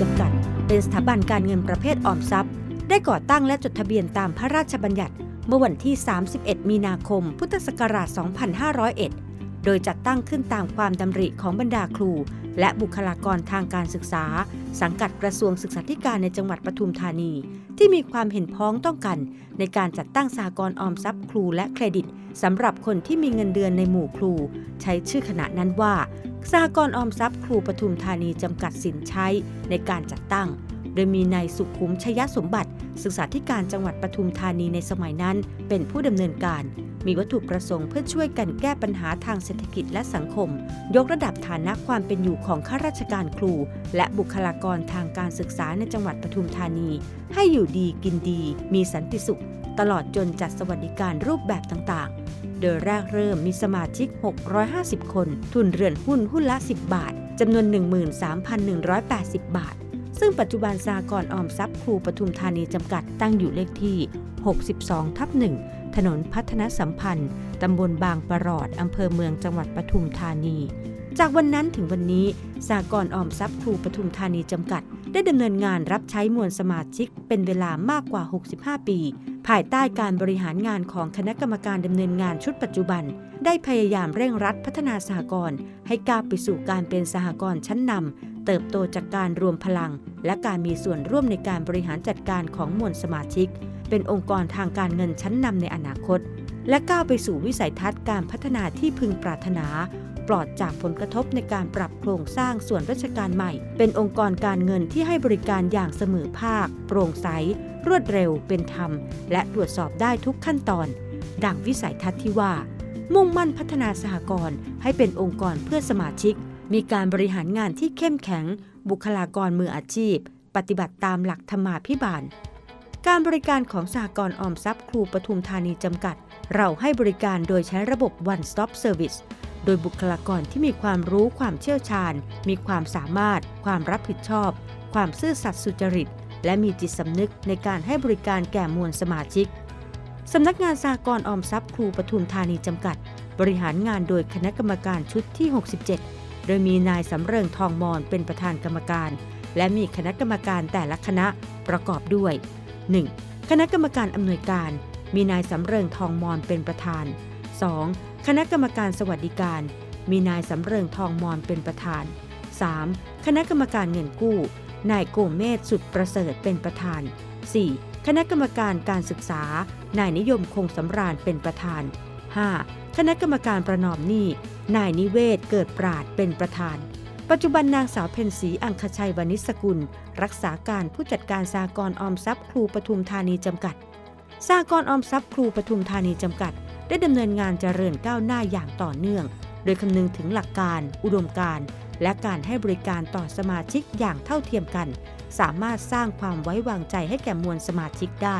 จำกัด เป็นสถาบันการเงินประเภทออมทรัพย์ ได้ก่อตั้งและจดทะเบียนตามพระราชบัญญัติ เมื่อวันที่ 31 มีนาคม พุทธศักราช 2501 โดยจัดตั้งขึ้นตามความดำริของบรรดาครู และบุคลากรทางการศึกษา สังกัดกระทรวงศึกษาธิการในจังหวัดปทุมธานี ที่มีความเห็นพ้องต้องกัน ในการจัดตั้งสหกรออมทรัพย์ครูและเครดิตสำหรับคนที่มีเงินเดือนในหมู่ครู ใช้ชื่อขณะนั้นว่าสหกรออมทรัพย์ครูปทุมธานีจำกัดสินใช้ในการจัดตั้ง โดยมีนายสุขุมชยสมบัติ ศึกษาธิการจังหวัดปทุมธานีในสมัยนั้น เป็นผู้ดำเนินการ มีวัตถุประสงค์เพื่อช่วยกันแก้ปัญหาทางเศรษฐกิจและสังคม ยกระดับฐานะความเป็นอยู่ของข้าราชการครู และบุคลากรทางการศึกษาในจังหวัดปทุมธานี ให้อยู่ดีกินดี มีสันติสุข ตลอดจนจัดสวัสดิการรูปแบบต่างๆ โดยแรกเริ่มมีสมาชิก 650 คน ทุนเรือนหุ้นหุ้นละ 10 บาทจำนวน 13,180 บาทซึ่งปัจจุบันสากรออมทรัพย์ครูปทุมธานีจำกัดตั้งอยู่เลขที่ 62 ทับ 1 ถนนพัฒนสัมพันธ์ ตำบลบางประหลอด อำเภอเมืองจังหวัดปทุมธานี จากวันนั้นถึงวันนี้สากรออมทรัพย์ครูปทุมธานีจำกัด ได้ดำเนินงานรับใช้มวลสมาชิกเป็นเวลามากกว่า 65 ปี ภายใต้การบริหารงานของคณะกรรมการดำเนินงานชุดปัจจุบัน ได้พยายามเร่งรัดพัฒนาสหกรณ์ให้ก้าวไปสู่การเป็นสหกรณ์ชั้นนำ เติบโตจากการรวมพลัง และการมีส่วนร่วมในการบริหารจัดการของมวลสมาชิก เป็นองค์กรทางการเงินชั้นนำในอนาคต และก้าวไปสู่วิสัยทัศน์การพัฒนาที่พึงปรารถนา ปลอดจากผลกระทบในการปรับโครงสร้างส่วนราชการใหม่ เป็นองค์กรการเงินที่ให้บริการอย่างเสมอภาค โปร่งใส รวดเร็ว เป็นธรรม และตรวจสอบได้ทุกขั้นตอน ดังวิสัยทัศน์ที่ว่า มุ่งมั่นพัฒนาสหกรณ์ให้เป็นองค์กรเพื่อสมาชิก มีการบริหารงานที่เข้มแข็ง บุคลากรมืออาชีพ ปฏิบัติตามหลักธรรมาภิบาล การบริการของสหกรณ์ออมทรัพย์ครูปทุมธานีจำกัด เราให้บริการโดยใช้ระบบ One Stop Service โดยบุคลากรที่มีความรู้ความเชี่ยวชาญ มีความสามารถ ความรับผิดชอบ ความซื่อสัตย์สุจริต และมีจิตสำนึกในการให้บริการแก่มวลสมาชิกสำนักงานสหกรออมทรัพย์ครูปทุมธานีจำกัด บริหารงานโดยคณะกรรมการชุดที่ 67 โดยมีนายสำเริงทองมอนเป็นประธานกรรมการ และมีคณะกรรมการแต่ละคณะประกอบด้วย 1. คณะกรรมการอำนวยการ มีนายสำเริงทองมอนเป็นประธาน 2. คณะกรรมการสวัสดิการ มีนายสำเริงทองมอนเป็นประธาน 3. คณะกรรมการเงินกู้ นายโกเมศสุดประเสริฐเป็นประธาน 4. คณะกรรมการการศึกษา นายนิยมคงสำราญเป็นประธาน 5. คณะกรรมการประนอมหนี้ นายนิเวศเกิดปราดเป็นประธาน ปัจจุบันนางสาวเพ็ญศรีอังคชัยวณิสกุล รักษาการผู้จัดการสากรออมทรัพย์ครูปทุมธานีจำกัดสากรออมทรัพย์ครูปทุมธานีจำกัด ได้ดำเนินงานเจริญก้าวหน้าอย่างต่อเนื่อง โดยคำนึงถึงหลักการ อุดมการณ์และการให้บริการต่อสมาชิกอย่างเท่าเทียมกัน สามารถสร้างความไว้วางใจให้แก่มวลสมาชิกได้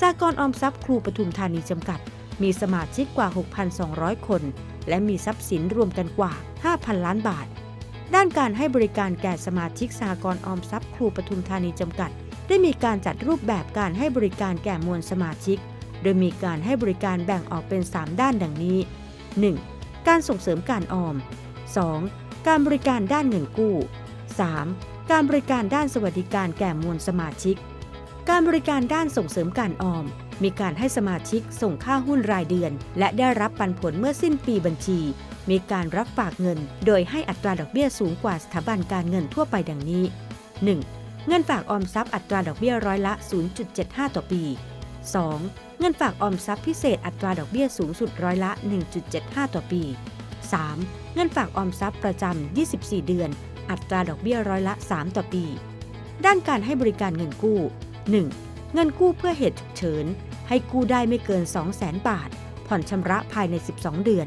สากรออมทรัพย์ครูปทุมธานีจำกัด มีสมาชิกกว่า 6,200 คน และมีทรัพย์สินรวมกันกว่า 5,000 ล้านบาท ด้านการให้บริการแก่สมาชิกสหกรณ์ออมทรัพย์ครูปทุมธานีจำกัด ได้มีการจัดรูปแบบการให้บริการแก่มวลสมาชิก โดยมีการให้บริการแบ่งออกเป็น 3 ด้านดังนี้ 1. การส่งเสริมการออม 2. การบริการด้านเงินกู้ 3. การบริการด้านสวัสดิการแก่มวลสมาชิก การบริการด้านส่งเสริมการออม มีการให้สมาชิกส่งค่าหุ้นรายเดือน และได้รับปันผลเมื่อสิ้นปีบัญชี มีการรับฝากเงิน โดยให้อัตราดอกเบี้ยสูงกว่าสถาบันการเงินทั่วไปดังนี้ 1. เงินฝากออมทรัพย์อัตราดอกเบี้ยร้อยละ 0.75 ต่อปี 2. เงินฝากออมทรัพย์พิเศษอัตราดอกเบี้ยสูงสุดร้อยละ 1.75 ต่อปี 3. เงินฝากออมทรัพย์ประจำ 24 เดือน อัตราดอกเบี้ยร้อยละ 3 ต่อปี ด้านการให้บริการเงินกู้ 1. เงินกู้เพื่อเหตุฉุกเฉิน ให้กู้ได้ไม่เกิน 200,000 บาท ผ่อนชำระภายใน 12 เดือน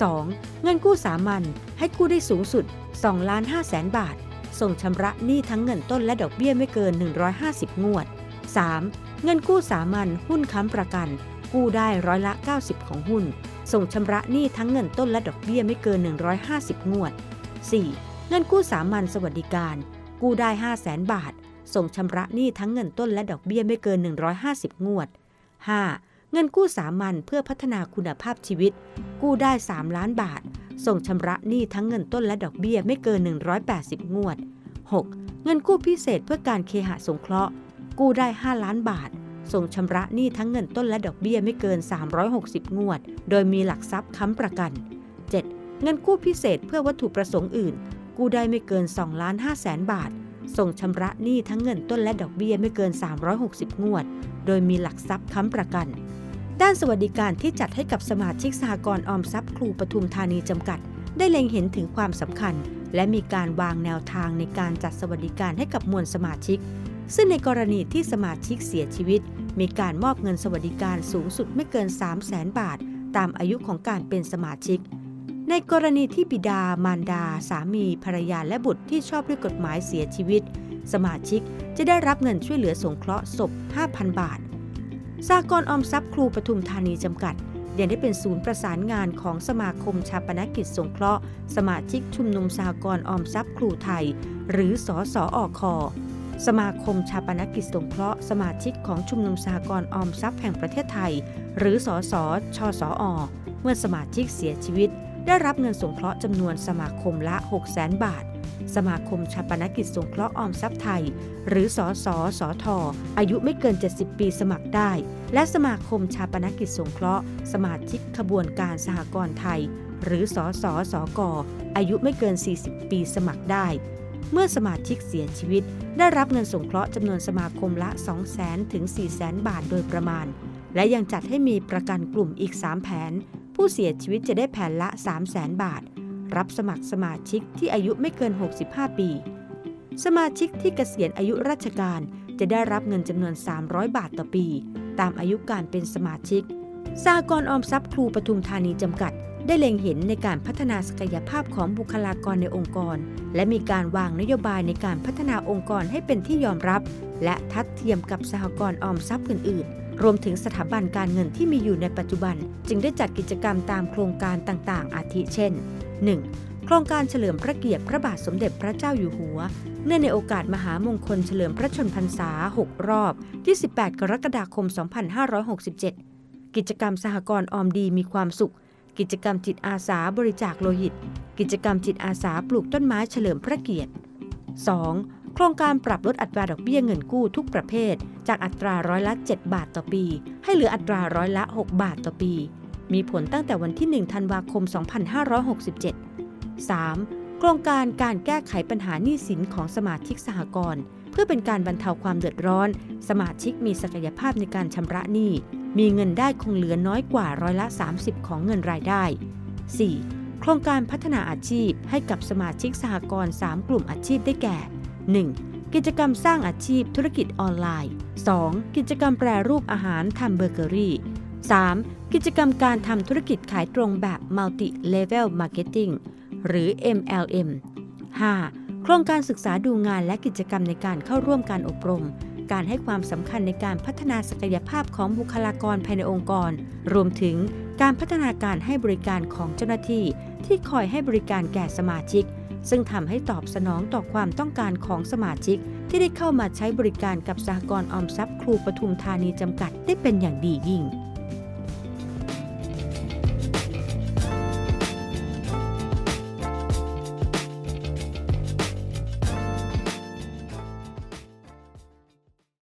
2. เงินกู้สามัญให้กู้ได้สูงสุด2ล้าน5แสนบาท ส่งชำระหนี้ทั้งเงินต้นและดอกเบี้ยไม่เกิน 150 งวด 3. เงินกู้สามัญหุ้นค้ำประกัน กู้ได้ร้อยละ 90 ของหุ้น ส่งชำระหนี้ทั้งเงินต้นและดอกเบี้ยไม่เกิน 150 งวด 4. เงินกู้สามัญสวัสดิการ กู้ได้ 5 0 0แสนบาท ส่งชำระหนี้ทั้งเงินต้นและดอกเบี้ยไม่เกิน 150 งวด 5. เงินกู้สามัญเพื่อพัฒนาคุณภาพชีวิต กู้ได้ 3 ล้านบาท ส่งชำระหนี้ทั้งเงินต้นและดอกเบี้ยไม่เกิน 180 งวด 6. เงินกู้พิเศษเพื่อการเคหะสงเคราะห์ กู้ได้ 5 ล้านบาท ส่งชำระหนี้ทั้งเงินต้นและดอกเบี้ยไม่เกิน 360 งวด โดยมีหลักทรัพย์ค้ำประกัน 7. เงินกู้พิเศษเพื่อวัตถุประสงค์อื่น กู้ได้ไม่เกิน2ล้าน5แสนบาท ส่งชำระหนี้ทั้งเงินต้นและดอกเบี้ยไม่เกิน 360 งวด โดยมีหลักทรัพย์ค้ำประกัน ด้านสวัสดิการที่จัดให้กับสมาชิกสหกรณ์ออมทรัพย์ครูปทุมธานีจำกัด ได้เล็งเห็นถึงความสำคัญ และมีการวางแนวทางในการจัดสวัสดิการให้กับมวลสมาชิก ซึ่งในกรณีที่สมาชิกเสียชีวิต มีการมอบเงินสวัสดิการสูงสุดไม่เกิน 3 0 0แสนบาท ตามอายุของการเป็นสมาชิก ในกรณีที่บิดา มารดา สามีภรรยาและบุตรที่ชอบด้วยกฎหมายเสียชีวิต สมาชิกจะได้รับเงินช่วยเหลือสงเคราะห์ศพ 5,000 บาทสากลออมทรัพย์ครูปทุมธานีจำกัดยังได้เป็นศูนย์ประสานงานของสมาคมชาปนกิจสงเคราะห์ สมาชิกชุมนุมสหกรออมทรัพย์ครูไทย หรือสอสออคสมาคมชาปนกิจสงเคราะห์ สมาชิกของชุมนุมสหกรออมทรัพย์แห่งประเทศไทย หรือสอสอชสอเมื่อสมาชิกเสียชีวิต ได้รับเงินสงเคราะห์จำนวนสมาคมละ 6 0 0 0 0 0บาท สมาคมชาปนกิจสงเคราะห์ออมทรัพย์ไทย หรือสอสอสอทออายุไม่เกิน 70 ปีสมัครได้ และสมาคมชาปนกิจสงเคราะห์ สมาชิกขบวนการสหกรณ์ไทย หรือสอสอสอกอายุไม่เกิน 40 ปีสมัครได้ เมื่อสมาชิกเสียชีวิต ได้รับเงินสงเคราะห์จำนวนสมาคมละ 2 0 0 0 0 0ถึง4 0 0 0 0บาทโดยประมาณ และยังจัดให้มีประกันกลุ่มอีก 3 แผน ผู้เสียชีวิตจะได้แผ่นละ 3 0 0 0 0 0 บาท รับสมัครสมาชิกที่อายุไม่เกิน 65 ปี สมาชิกที่เกษียณอายุราชการจะได้รับเงินจำนวน 300 บาทต่อปี ตามอายุการเป็นสมาชิกสากรออมทรัพย์ครูปทุมธานีจำกัด ได้เล็งเห็นในการพัฒนาศักยภาพของบุคลากรในองค์กร และมีการวางนโยบายในการพัฒนาองค์กรให้เป็นที่ยอมรับ และทัดเทียมกับสหกรณ์ออมทรัพย์อื่น ๆรวมถึงสถาบันการเงินที่มีอยู่ในปัจจุบัน จึงได้จัดกิจกรรมตามโครงการต่างๆ อาทิเช่น 1. โครงการเฉลิมพระเกียรติพระบาทสมเด็จพระเจ้าอยู่หัว เนื่องในโอกาสมหามงคลเฉลิมพระชนพรรษา 6 รอบ ที่ 18 กรกฎาคม 2567 กิจกรรมสหกรณ์ออมดีมีความสุข กิจกรรมจิตอาสาบริจาคโลหิต กิจกรรมจิตอาสาปลูกต้นไม้เฉลิมพระเกียรติ 2. โครงการปรับลดอัตราดอกเบี้ยเงินกู้ทุกประเภท จากอัตราร้อยละ 7 บาทต่อปี ให้เหลืออัตราร้อยละ 6 บาทต่อปี มีผลตั้งแต่วันที่ 1 ธันวาคม 2567 3. โครงการการแก้ไขปัญหาหนี้สินของสมาชิกสหกรณ์เพื่อเป็นการบรรเทาความเดือดร้อน สมาชิกมีศักยภาพในการชำระหนี้ มีเงินได้คงเหลือน้อยกว่าร้อยละ 30 ของเงินรายได้ 4. โครงการพัฒนาอาชีพให้กับสมาชิกสหกรณ์3กลุ่มอาชีพได้แก่ 1. กิจกรรมสร้างอาชีพธุรกิจออนไลน์ 2. กิจกรรมแปรรูปอาหารทำเบเกอรี่ 3. กิจกรรมการทำธุรกิจขายตรงแบบ Multi Level Marketing หรือ MLM 5. โครงการศึกษาดูงานและกิจกรรมในการเข้าร่วมการอบรม การให้ความสำคัญในการพัฒนาศักยภาพของบุคลากรภายในองค์กร รวมถึงการพัฒนาการให้บริการของเจ้าหน้าที่ ที่คอยให้บริการแก่สมาชิก ซึ่งทำให้ตอบสนองต่อความต้องการของสมาชิก ที่ได้เข้ามาใช้บริการกับสหกรณ์ออมทรัพย์ครูปทุมธานีจำกัดได้เป็นอย่างดียิ่ง